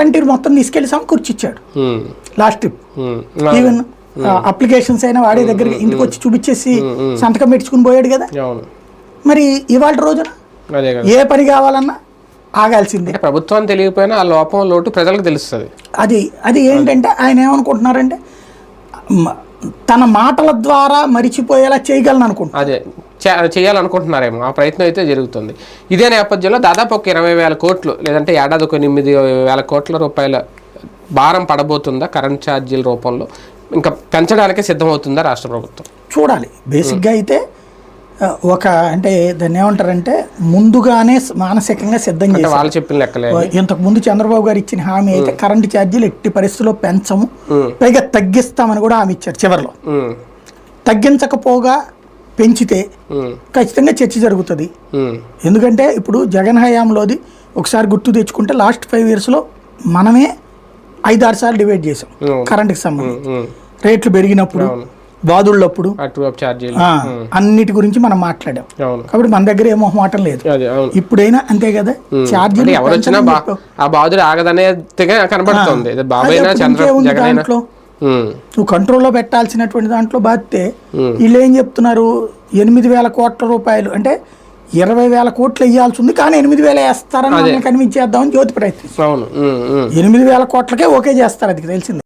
Volunteer మొత్తం తీసుకెళ్ళి సమకూర్చిచ్చాడు um, last trip even applications అయినా వాడి దగ్గరికి ఇంటికి వచ్చి చూపించేసి సంతకం పెట్టుకుని పోయాడు కదా. మరి ఇవాళ రోజున ఏ పని కావాలన్నా ఆగాల్సిందే. ప్రభుత్వం తెలియకపోయినా ఆ లోపం లోటు ప్రజలకు తెలుస్తుంది. అది అది ఏంటంటే ఆయన ఏమనుకుంటున్నారంటే తన మాటల ద్వారా మరిచిపోయేలా చేయగలను అనుకుంటున్నారు అదే. చేయాలనుకుంటున్నారేమో. ఆ ప్రయత్నం అయితే జరుగుతుంది. ఇదే నేపథ్యంలో దాదాపు ఒక ఇరవై వేల కోట్లు లేదంటే ఏడాది ఒక ఎనిమిది వేల కోట్ల రూపాయల భారం పడబోతుందా కరెంట్ ఛార్జీల రూపంలో? ఇంకా పెంచడానికే సిద్ధమవుతుందా రాష్ట్ర ప్రభుత్వం? చూడాలి. బేసిక్గా అయితే ఒక అంటే దాన్ని ఏమంటారంటే ముందుగానే మానసికంగా సిద్ధం చేశారు. వాళ్ళు చెప్పిన లెక్కలే ఇంతకు ముందు చంద్రబాబు గారు ఇచ్చిన హామీ అయితే కరెంటు ఛార్జీలు ఎట్టి పరిస్థితుల్లో పెంచము పైగా తగ్గిస్తామని కూడా హామీ ఇచ్చారు చివరిలో. తగ్గించకపోగా పెంచితే ఖచ్చితంగా చర్చ జరుగుతుంది. ఎందుకంటే ఇప్పుడు జగన్ హయాంలోది ఒకసారి గుర్తు తెచ్చుకుంటే లాస్ట్ ఫైవ్ ఇయర్స్లో మనమే ఐదారు సార్లు డివైడ్ చేసాం కరెంట్కి సంబంధించి. రేట్లు పెరిగినప్పుడు ఆ, అన్నిటి గురించి మనం మాట్లాడాం. కాబట్టి మన దగ్గర ఏమో మాట లేదు. ఇప్పుడైనా అంతే కదా ఛార్జీలు అంటే ఎవరు వచ్చినా. ఆ బాధుడు ఆగదనేదిగా కనబడుతుంది. దాంట్లో? నువ్వు కంట్రోల్లో పెట్టాల్సినటువంటి దాంట్లో బాధితే. వీళ్ళు ఏం చెప్తున్నారు? ఎనిమిది వేల కోట్ల రూపాయలు. అంటే ఇరవై వేల కోట్లు వేయాల్సి ఉంది కానీ ఎనిమిది వేల వేస్తారని మనల్ని కన్విన్స్ చేద్దామని జ్యోతి ప్రయత్నం. ఎనిమిది వేల కోట్లకే ఓకే చేస్తారు అది తెలిసింది.